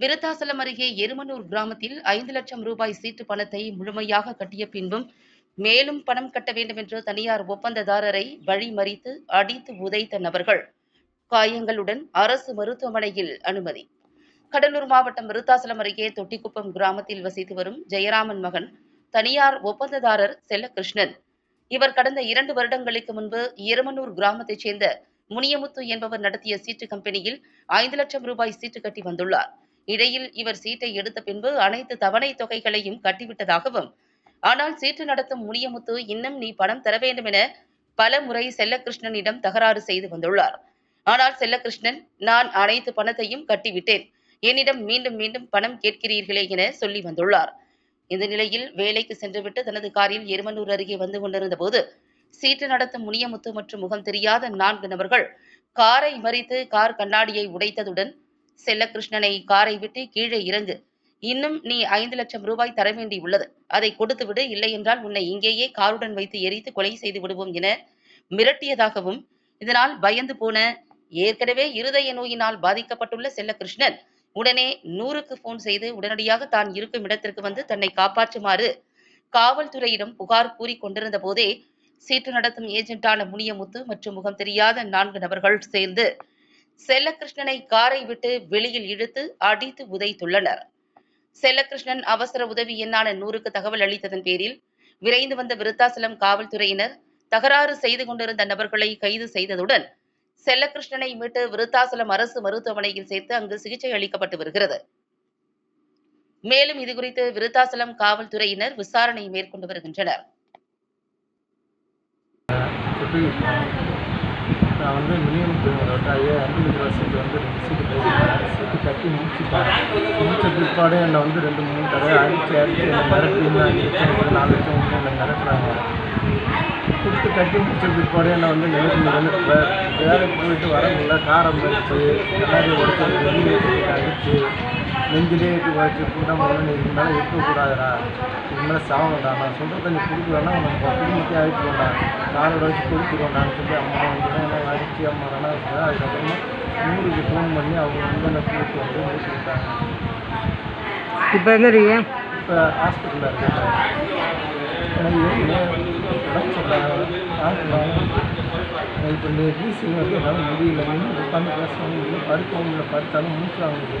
விருத்தாசலம் அருகே எருமனூர் கிராமத்தில் ஐந்து லட்சம் ரூபாய் சீட்டு பணத்தை முழுமையாக கட்டிய பின்பும் மேலும் பணம் கட்ட வேண்டும் என்று தனியார் ஒப்பந்ததாரரை வழிமறித்து அடித்து உதைத்த நபர்கள் காயங்களுடன் அரசு மருத்துவமனையில் அனுமதி. கடலூர் மாவட்டம் விருத்தாசலம் அருகே தொட்டிக்குப்பம் கிராமத்தில் வசித்து வரும் ஜெயராமன் மகன் தனியார் ஒப்பந்ததாரர் செல்லகிருஷ்ணன். இவர் கடந்த இரண்டு வருடங்களுக்கு முன்பு எருமனூர் கிராமத்தைச் சேர்ந்த முனியமுத்து என்பவர் நடத்திய சீட்டு கம்பெனியில் ஐந்து லட்சம் ரூபாய் சீட்டு கட்டி வந்துள்ளார். இடையில் இவர் சீட்டை எடுத்த பின்பு அனைத்து தவணை தொகைகளையும் கட்டிவிட்டதாகவும் ஆனால் சீட்டு நடத்தும் முனியமுத்து இன்னும் நீ பணம் தர வேண்டும் என பல முறை செல்லகிருஷ்ணனிடம் தகராறு செய்து வந்துள்ளார். ஆனால் செல்லகிருஷ்ணன் நான் அனைத்து பணத்தையும் கட்டிவிட்டேன். என்னிடம் மீண்டும் மீண்டும் பணம் கேட்கிறீர்களே என சொல்லி வந்துள்ளார். இந்த நிலையில் வேலைக்கு சென்றுவிட்டு தனது காரில் எருமனூர் அருகே வந்து கொண்டிருந்த போது சீட்டு நடத்தும் முனியமுத்து மற்றும் முகம் தெரியாத நான்கு நபர்கள் காரை மறித்து கார் கண்ணாடியை உடைத்ததுடன் செல்லகிருஷ்ணனை காரை விட்டு கீழே இறங்கு. இன்னும் நீ ஐந்து லட்சம் ரூபாய் தர வேண்டியுள்ளது அதை கொடுத்து விடு. உன்னை இங்கேயே காருடன் வைத்து எரித்து கொலை செய்து விடுவோம் என மிரட்டியதாகவும் இதனால் பயந்து போன ஏற்கனவே இருதய நோயினால் பாதிக்கப்பட்டுள்ள செல்லகிருஷ்ணன் உடனே நூறுக்கு போன் செய்து உடனடியாக தான் இருக்கும் இடத்திற்கு வந்து தன்னை காப்பாற்றுமாறு காவல்துறையிடம் புகார் கூறி கொண்டிருந்த போதே சீட்டு நடத்தும் ஏஜென்ட்டான முனியமுத்து மற்றும் முகம் தெரியாத நான்கு நபர்கள் சேர்ந்து செல்லகிருஷ்ணனை காரை விட்டு வெளியில் இழுத்து அடித்து உதைத்துள்ளனர். செல்லகிருஷ்ணன் அவசர உதவி எண்ணான நூறுக்கு தகவல் அளித்ததன் பேரில் விரைந்து வந்த விருத்தாசலம் காவல்துறையினர் தகராறு செய்து கொண்டிருந்த நபர்களை கைது செய்ததுடன் செல்லகிருஷ்ணனை மீட்டு விருத்தாசலம் அரசு மருத்துவமனையில் சேர்த்து அங்கு சிகிச்சை அளிக்கப்பட்டு வருகிறது. மேலும் இதுகுறித்து விருத்தாசலம் காவல்துறையினர் விசாரணை மேற்கொண்டு வருகின்றனர். நான் வந்து மினிமம் ஐயா அஞ்சு லட்ச சீட்டு வந்து ரெண்டு சீட்டு சீட்டு கட்டி முடிச்சுட்டேன். முடிச்ச பிற்பாடு என்னை வந்து ரெண்டு மூணு தடவை அடிச்சு அடிச்சு என்னை மிரட்டி அஞ்சு லட்சம் நாலு லட்சம் என்னை மிரட்டுறாங்க. கொடுத்து கட்டி முடிச்ச பிற்பாடு என்னை வந்து நெருங்கி வந்து வேலைக்கு போயிட்டு வர முடியல. காரம் மறிச்சு கண்ணாடி உடச்சு அடிச்சு நெஞ்சிலே ஏற்றி வச்சு குண்டம் நீ இதுக்கு இருக்கக்கூடாதுடா இதுக்கு மேலே சாவண்டா நான் சொல்கிற தண்ணி குடிக்கலன்னா உனக்கு குடும்பத்தையே அழிச்சுக்கோண்டா காரோட வச்சு குடிச்சிருவோண்டான்னு சொல்லி அம்மா வந்து என்ன அடிச்சு அம்மா நல்லா இருக்குது அதுக்கப்புறமா நூறுக்கு ஃபோன் பண்ணி அவங்க வந்து என்னை கூப்பிட்டு வந்து முடிச்சு விட்டாங்க இப்போ எங்கே இருக்கீங்க? இப்போ ஹாஸ்பிட்டலில் இருக்கேன். எனக்கு உடம்பு சொல்லாங்க இப்போ இந்த ரீசன் வந்து என்னால் முடியல. உட்காந்து பேசவும் இல்லை படுக்கவும் இல்லை படுத்தாலும் மூச்சு